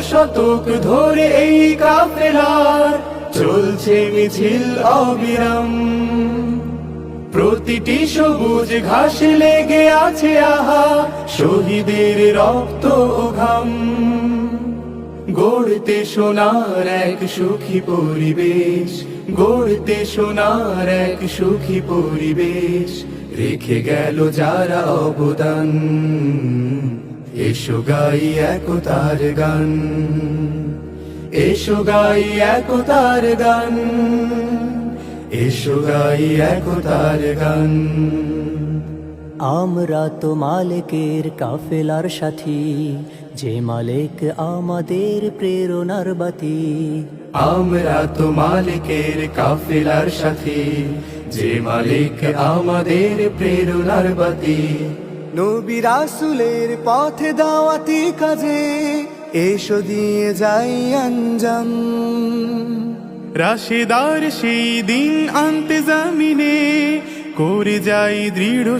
শতক ধরে এই কাফেলার চলছে মিছিল অবিরাম। প্রতিটি সবুজ ঘাসে লেগে আছে আহা শহীদের রক্ত ঘাম। গড়তে সোনার এক সুখী পরিবেশ, গড়তে সোনার এক সুখী পরিবেশ, রেখে গেল যারা অবদান। এসো গাই একতার গান। এসো গাই একতার গান। এসো গাই একতার গান। আমরা তো মালিকের কাফেলার সাথী যে মালিক আমাদের প্রেরণার বাতি। আমরা তো মালিকের কাফেলার সাথে যে মালিক আমাদের প্রেরণার বাতি। নবী রাসুলের পথে দাওয়াতি কাজে এসো দিয়ে যাই আঞ্জাম। রাশেদার সেই দিন আনতে জামিনে করে যাই দৃঢ়